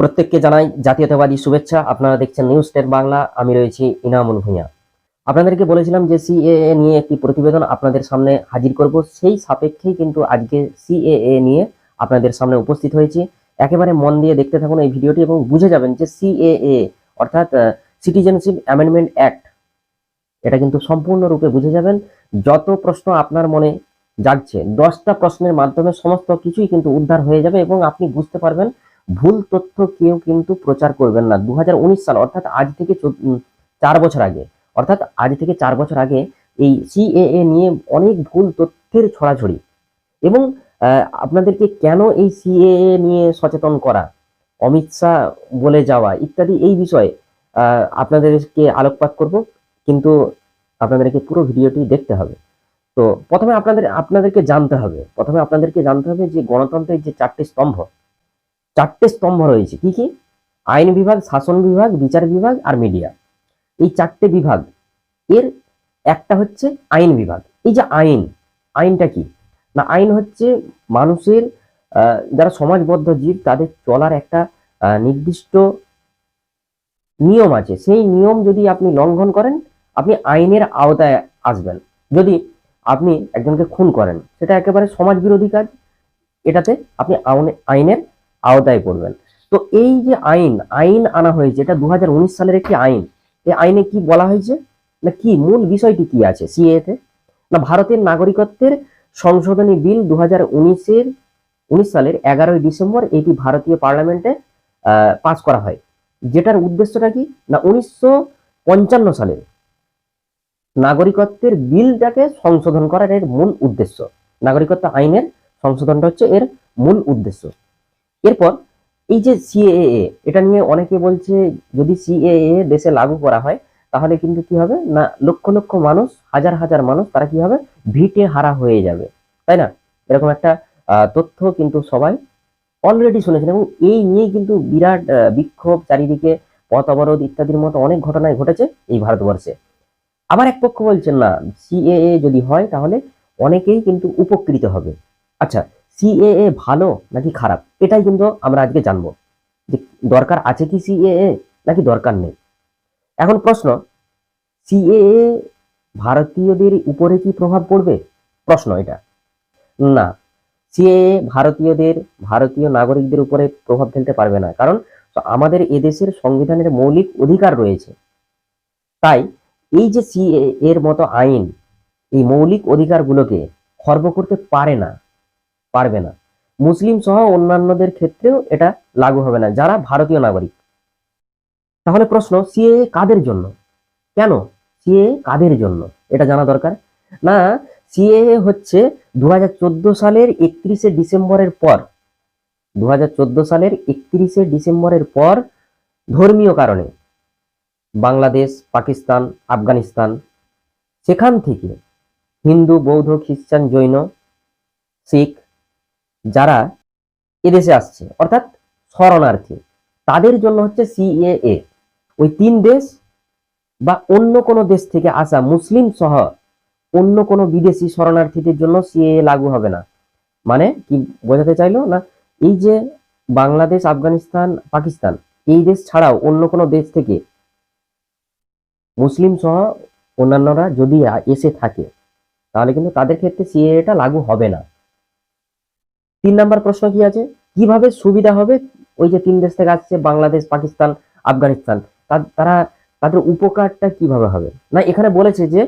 প্রত্যেককে জানাই জাতীয়তাবাদী শুভেচ্ছা। আপনারা দেখছেন নিউজ টেন বাংলা আমি রয়েছি ইনামুল ভূঁইয়া। আপনাদেরকে বলেছিলাম যে সিএএ নিয়ে একটি প্রতিবেদন আপনাদের সামনে হাজির করব। সেই সাপেক্ষেই কিন্তু আজকে সিএএ নিয়ে আপনাদের সামনে উপস্থিত হয়েছি। একেবারে মন দিয়ে দেখতে থাকুন এই ভিডিওটি এবং বুঝে যাবেন যে সিএএ অর্থাৎ সিটিজেনশিপ অ্যামেন্ডমেন্ট অ্যাক্ট এটা কিন্তু সম্পূর্ণরূপে বুঝে যাবেন। যত প্রশ্ন আপনার মনে জাগছে, দশটা প্রশ্নের মাধ্যমে সমস্ত কিছুই কিন্তু উদ্ধার হয়ে যাবে এবং আপনি বুঝতে পারবেন ভুল তথ্য কেউ কিন্তু প্রচার করবেন না। দু হাজার উনিশ সাল, অর্থাৎ আজ থেকে চার বছর আগে, অর্থাৎ আজ থেকে চার বছর আগে এই সিএএ নিয়ে অনেক ভুল তথ্যের ছড়াছড়ি। এবং আপনাদেরকে কেন এই সিএএ নিয়ে সচেতন করা, অমিত শাহ বলে যাওয়া ইত্যাদি এই বিষয়ে আপনাদেরকে আলোকপাত করব। কিন্তু আপনাদেরকে পুরো ভিডিওটি দেখতে হবে। তো প্রথমে আপনাদের আপনাদেরকে জানতে হবে। প্রথমে আপনাদেরকে জানতে হবে যে গণতন্ত্রের যে চারটি স্তম্ভ চারটে স্তম্ভ রয়েছে। কি কি? আইন বিভাগ, শাসন বিভাগ, বিচার বিভাগ আর মিডিয়া। এই চারটে বিভাগ, এর একটা হচ্ছে আইন বিভাগ। এই যে আইন, আইনটা কি? না, আইন হচ্ছে মানুষের যারা সমাজবদ্ধ জীব, তাদের চলার একটা নির্দিষ্ট নিয়ম আছে। সেই নিয়ম যদি আপনি লঙ্ঘন করেন, আপনি আইনের আওতায় আসবেন। যদি আপনি একজনকে খুন করেন, সেটা একেবারে সমাজ বিরোধী কাজ। এটাতে আপনি আইনের আওতায় করবেন তো এই যে আইন আইন আনা হয়েছে, এটা দু হাজার উনিশ সালের একটি আইন। এই আইনে কি বলা হয়েছে? না কি, মূল বিষয়টি কি আছে সিএ তে? না, ভারতের নাগরিকত্বের সংশোধনী বিল দু হাজার উনিশের, উনিশ সালের এগারোই ডিসেম্বর এটি ভারতীয় পার্লামেন্টে পাস করা হয়। যেটার উদ্দেশ্যটা কি? না, উনিশশো পঞ্চান্ন সালে নাগরিকত্বের বিলটাকে সংশোধন করার এর মূল উদ্দেশ্য। নাগরিকত্ব আইনের সংশোধনটা হচ্ছে এর মূল উদ্দেশ্য। এরপর এই যে সিএএ এটা নিয়ে অনেকে বলছে যদি সিএএ দেশে লাগু করা হয়, তাহলে কিন্তু কি হবে? না, লক্ষ লক্ষ মানুষ, হাজার হাজার মানুষ, তারা কি হবে? ভিটে হারা হয়ে যাবে। তাই না? এরকম একটা তথ্য কিন্তু সবাই অলরেডি শুনেছেন এবং এই নিয়ে কিন্তু বিরাট বিক্ষোভ, চারিদিকে পথ অবরোধ ইত্যাদির মতো অনেক ঘটনায় ঘটেছে এই ভারতবর্ষে। আবার এক পক্ষ বলছেন, না সিএএ যদি হয়, তাহলে অনেকেই কিন্তু উপকৃত হবে। আচ্ছা সিএএ ভালো নাকি খারাপ? এটাই কিন্তু আমরা আজকে জানব। যে দরকার আছে কি সিএএ নাকি দরকার নেই? এখন প্রশ্ন সিএএ ভারতীয়দের উপরে কি প্রভাব পড়বে? প্রশ্ন এটা। না সিএএ ভারতীয়দের, ভারতীয় নাগরিকদের উপরে প্রভাব ফেলতে পারবে না। কারণ আমাদের এদেশের সংবিধানের মৌলিক অধিকার রয়েছে। তাই এই যে সিএ এর মতো আইন, এই মৌলিক অধিকারগুলোকে খর্ব করতে পারে না পারবে না। মুসলিম সহ অন্যান্যদের ক্ষেত্রেও এটা লাগু হবে না, যারা ভারতীয় নাগরিক। তাহলে প্রশ্ন সিএ কাদের জন্য? কেন? সিএ কাদের জন্য? এটা জানা দরকার। না সিএ হচ্ছে দু হাজার চোদ্দ সালের একত্রিশে ডিসেম্বরের পর দু হাজার চোদ্দ সালের একত্রিশে ডিসেম্বরের পর ধর্মীয় কারণে বাংলাদেশ, পাকিস্তান, আফগানিস্তান, সেখান থেকে হিন্দু, বৌদ্ধ, খ্রিস্টান, জৈন, শিখ যারা এদেশে আসছে, অর্থাৎ শরণার্থী, তাদের জন্য হচ্ছে সিএএ ওই তিন দেশ বা অন্য কোনো দেশ থেকে আসা মুসলিম সহ অন্য কোনো বিদেশি শরণার্থীদের জন্য সিএএ লাগু হবে না। মানে কি বোঝাতে চাইলো না, এই যে বাংলাদেশ, আফগানিস্তান, পাকিস্তান, এই দেশ ছাড়াও অন্য কোনো দেশ থেকে মুসলিম সহ অন্যান্যরা যদি এসে থাকে, তাহলে কিন্তু তাদের ক্ষেত্রে সিএটা লাগু হবে না। তিন নাম্বার প্রশ্ন কি আছে? কীভাবে সুবিধা হবে ওই যে তিন দেশ থেকে আসছে বাংলাদেশ, পাকিস্তান, আফগানিস্তান? তারা তাদের উপকারটা কীভাবে হবে? না, এখানে বলেছে যে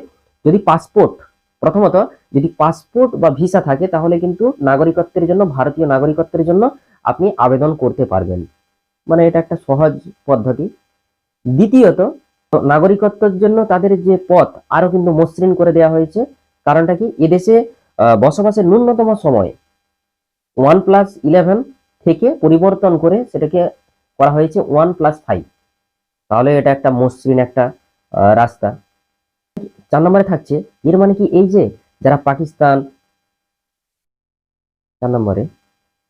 যদি পাসপোর্ট, প্রথমত যদি পাসপোর্ট বা ভিসা থাকে তাহলে কিন্তু নাগরিকত্বের জন্য, ভারতীয় নাগরিকত্বের জন্য আপনি আবেদন করতে পারবেন। মানে এটা একটা সহজ পদ্ধতি। দ্বিতীয়ত, নাগরিকত্বের জন্য তাদের যে পথ আরও কিন্তু মসৃণ করে দেওয়া হয়েছে। কারণটা কি? এদেশে বসবাসের ন্যূনতম সময় ওয়ান প্লাস ইলেভেন থেকে পরিবর্তন করে সেটাকে করা হয়েছে ওয়ান প্লাস ফাইভ। তাহলে এটা একটা মসৃণ একটা রাস্তা। চার নম্বরে থাকছে, এর মানে কি এই যে যারা পাকিস্তান, চার নম্বরে,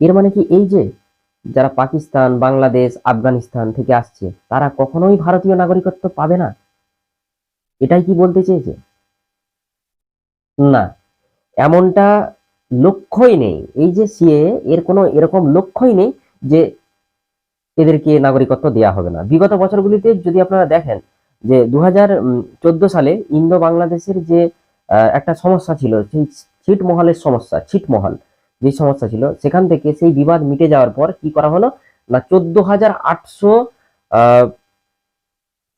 এর মানে কি এই যে যারা পাকিস্তান, বাংলাদেশ, আফগানিস্তান থেকে আসছে, তারা কখনোই ভারতীয় নাগরিকত্ব পাবে না? এটাই কি বলতে চেয়েছে? না। এমনটা লক্ষ্যই নেই। এই যে সিএ এর কোনো এরকম লক্ষ্যই নেই যে এদেরকে নাগরিকত্ব দেওয়া হবে না। বিগত বছরগুলিতে যদি আপনারা দেখেন যে দু সালে ইন্দো বাংলাদেশের যে একটা সমস্যা ছিল, সেই ছিটমহলের সমস্যা, ছিটমহল যে সমস্যা ছিল, সেখান থেকে সেই বিবাদ মিটে যাওয়ার পর কি করা হলো? না চোদ্দ হাজার আটশো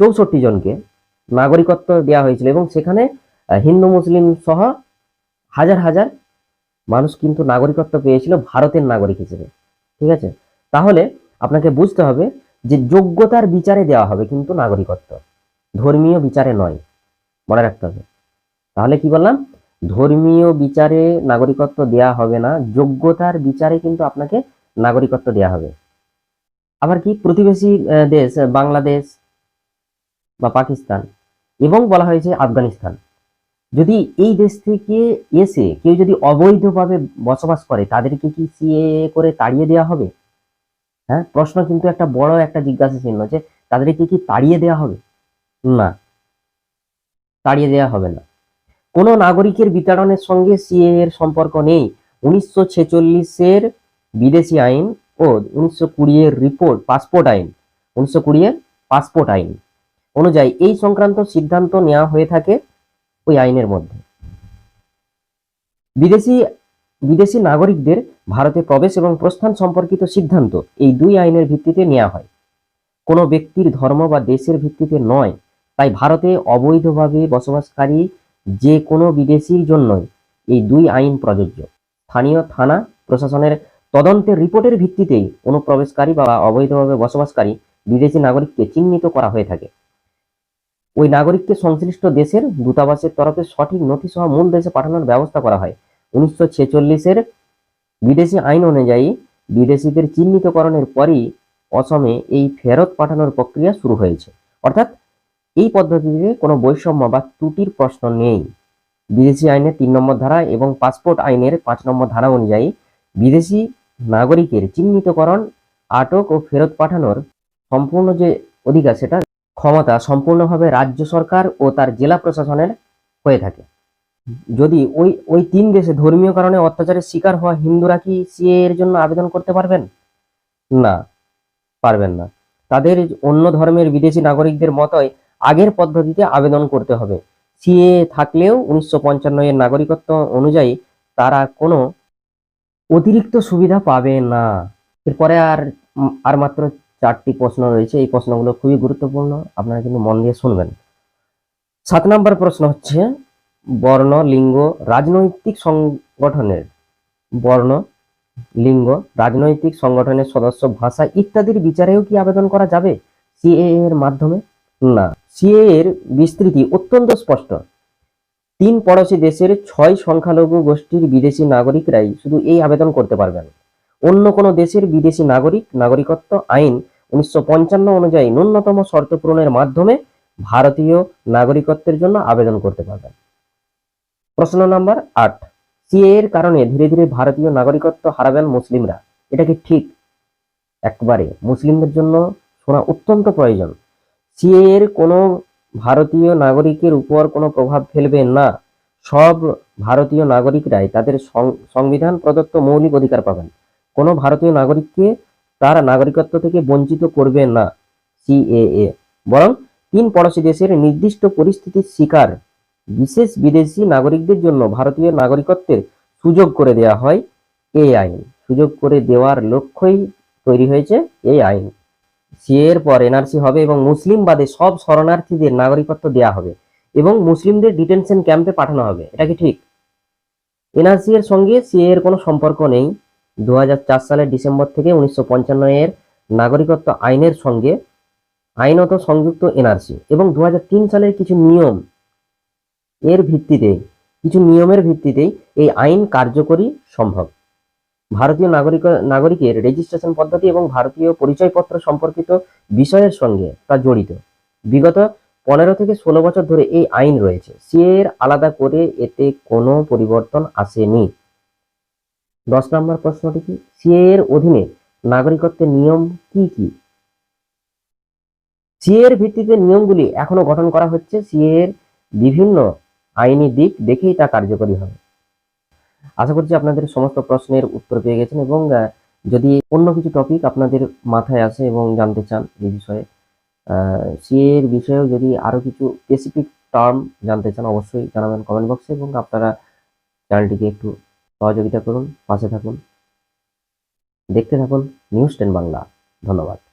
চৌষট্টি জনকে নাগরিকত্ব দেওয়া হয়েছিল এবং সেখানে হিন্দু, মুসলিম সহ হাজার হাজার মানুষ কিন্তু নাগরিকত্ব পেয়েছিল ভারতের নাগরিক হিসেবে, ঠিক আছে? তাহলে আপনাকে বুঝতে হবে যে যোগ্যতার বিচারে দেওয়া হবে কিন্তু নাগরিকত্ব, ধর্মীয় বিচারে নয়, মনে রাখতে হবে। তাহলে কি বললাম? ধর্মীয় বিচারে নাগরিকত্ব দেয়া হবে না, যোগ্যতার বিচারে কিন্তু আপনাকে নাগরিকত্ব দেয়া হবে। আবার কি? প্রতিবেশী দেশ, বাংলাদেশ বা পাকিস্তান, এবং বলা হয়েছে আফগানিস্তান। যদি এই দেশ থেকে এসে কেউ যদি অবৈধভাবে বসবাস করে, তাদেরকে কি সিএ করে তাড়িয়ে দেওয়া হবে? হ্যাঁ প্রশ্ন কিন্তু একটা বড় একটা জিজ্ঞাসা চিহ্ন যে তাদেরকে কি তাড়িয়ে দেওয়া হবে? না, তাড়িয়ে দেওয়া হবে না। কোনো নাগরিকের বিতাড়নের সঙ্গে সিএ এর সম্পর্ক নেই। উনিশশো ছেচল্লিশের বিদেশি আইন ও উনিশশো কুড়ি এর রিপোর্ট, পাসপোর্ট আইন, উনিশশো কুড়ি এর পাসপোর্ট আইন অনুযায়ী এই সংক্রান্ত সিদ্ধান্ত নেওয়া হয়ে থাকে। ওই আইনের মধ্যে। বিদেশি বিদেশি নাগরিকদের ভারতে প্রবেশ এবং প্রস্থান সম্পর্কিত সিদ্ধান্ত এই দুই আইনের ভিত্তিতে নেওয়া হয়। কোনো ব্যক্তির ধর্ম বা দেশের ভিত্তিতে নয়, তাই ভারতে অবৈধভাবে বসবাসকারী যে কোনো বিদেশির জন্যই এই দুই আইন প্রযোজ্য। স্থানীয় থানা প্রশাসনের তদন্তের রিপোর্টের ভিত্তিতেই অনুপ্রবেশকারী বা অবৈধভাবে বসবাসকারী বিদেশি নাগরিককে চিহ্নিত করা হয়ে থাকে। ওই নাগরিককে সংশ্লিষ্ট দেশের দূতাবাসের তরফে সঠিক নথি সহ মূল দেশে পাঠানোর ব্যবস্থা করা হয়। উনিশশো ছেচল্লিশের বিদেশি আইন অনুযায়ী বিদেশিদের চিহ্নিতকরণের পরই অসমে এই ফেরত পাঠানোর প্রক্রিয়া শুরু হয়েছে। অর্থাৎ এই পদ্ধতিতে কোনো বৈষম্য বা ত্রুটির প্রশ্ন নেই। বিদেশি আইনের তিন নম্বর ধারা এবং পাসপোর্ট আইনের পাঁচ নম্বর ধারা অনুযায়ী বিদেশি নাগরিকের চিহ্নিতকরণ, আটক ও ফেরত পাঠানোর সম্পূর্ণ যে অধিকার সেটা ক্ষমতা সম্পূর্ণভাবে রাজ্য সরকার ও তার জেলা প্রশাসনের হয়ে থাকে। যদি ওই ওই তিন দেশে ধর্মীয় কারণে অত্যাচারের শিকার হওয়া হিন্দুরা কি সিএ এর জন্য আবেদন করতে পারবেন? না পারবেন না। তাদের অন্য ধর্মের বিদেশি নাগরিকদের মতোই আগের পদ্ধতিতে আবেদন করতে হবে। সিএ থাকলেও উনিশশো পঞ্চান্ন এর নাগরিকত্ব অনুযায়ী তারা কোনো অতিরিক্ত সুবিধা পাবে না। এরপরে আর আর মাত্র চারটি প্রশ্ন রয়েছে। এই প্রশ্নগুলো খুবই গুরুত্বপূর্ণ। আপনারা কিন্তু মন দিয়ে শুনবেন। সাত নম্বর প্রশ্ন হচ্ছে, বর্ণ, লিঙ্গ, রাজনৈতিক সংগঠনের বর্ণ, লিঙ্গ, রাজনৈতিক সংগঠনের সদস্য ভাষা ইত্যাদির বিচারেও কি আবেদন করা যাবে? সিএ এর মাধ্যমে? না। সিএ এর বিস্তৃতি অত্যন্ত স্পষ্ট। তিন পড়োশী দেশের ছয় সংখ্যালঘু গোষ্ঠীর বিদেশি নাগরিকরাই শুধু এই আবেদন করতে পারবেন। অন্য কোনো দেশের বিদেশি নাগরিক, নাগরিকত্ব আইন উনিশশো পঞ্চান্ন অনুযায়ী ন্যূনতম শর্ত পূরণের মাধ্যমে ভারতীয় নাগরিকত্বের জন্য আবেদন করতে পারবেন। প্রশ্ন নাম্বার আট। সিএ এর কারণে ধীরে ধীরে ভারতীয় নাগরিকত্ব হারাবেন মুসলিমরা। এটা কি ঠিক? একবারে। মুসলিমদের জন্য শোনা অত্যন্ত প্রয়োজন। সিএ এর কোনো ভারতীয় নাগরিকের উপর কোনো প্রভাব ফেলবে না। সব ভারতীয় নাগরিকরাই তাদের সংবিধান প্রদত্ত মৌলিক অধিকার পাবেন। কোনো ভারতীয় নাগরিককে তার নাগরিকত্ব থেকে বঞ্চিত করবে না, সিএএ। বরং তিন পড়োশী দেশের নির্দিষ্ট পরিস্থিতির শিকার বিশেষ বিদেশি নাগরিকদের জন্য ভারতীয় নাগরিকত্বের সুযোগ করে দেওয়া হয় এই আইন। সুযোগ করে দেওয়ার লক্ষ্যই তৈরি হয়েছে এই আইন। সিএ এর পর এনআরসি হবে এবং মুসলিম বাদে সব শরণার্থীদের নাগরিকত্ব দেওয়া হবে এবং মুসলিমদের ডিটেনশন ক্যাম্পে পাঠানো হবে। এটা কি ঠিক? এনআরসি এর সঙ্গে সিএ এর কোনো সম্পর্ক নেই। দু হাজার চার সালের ডিসেম্বর থেকে উনিশশো পঞ্চান্ন এর নাগরিকত্ব আইনের সঙ্গে আইনত সংযুক্ত এনআরসি এবং দু হাজার তিন সালের কিছু নিয়ম এর ভিত্তিতে, কিছু নিয়মের ভিত্তিতেই এই আইন কার্যকরী সম্ভব। ভারতীয় নাগরিক, নাগরিকের রেজিস্ট্রেশন পদ্ধতি এবং ভারতীয় পরিচয়পত্র সম্পর্কিত বিষয়ের সঙ্গে তা জড়িত। বিগত পনেরো থেকে ষোলো বছর ধরে এই আইন রয়েছে। সিএ এর আলাদা করে এতে কোনো পরিবর্তন আসেনি। দশ নম্বর প্রশ্নটি কি? সিএ এর অধীনে নাগরিকত্বের নিয়ম কি কি? সিএ এর ভিত্তিতে নিয়মগুলি এখনও গঠন করা হচ্ছে। সিএ এর বিভিন্ন আইনি দিক দেখেই তা কার্যকরী হবে। আশা করছি আপনাদের সমস্ত প্রশ্নের উত্তর পেয়ে গেছেন এবং যদি অন্য কিছু টপিক আপনাদের মাথায় আসে এবং জানতে চান এই বিষয়ে সিএ এর বিষয়েও যদি আরও কিছু স্পেসিফিক টার্ম জানতে চান, অবশ্যই জানাবেন কমেন্ট বক্সে এবং আপনারা চ্যানেলটিকে একটু সহযোগিতা করুন পাশে থাকুন। দেখতে থাকুন নিউজ টেন বাংলা। ধন্যবাদ।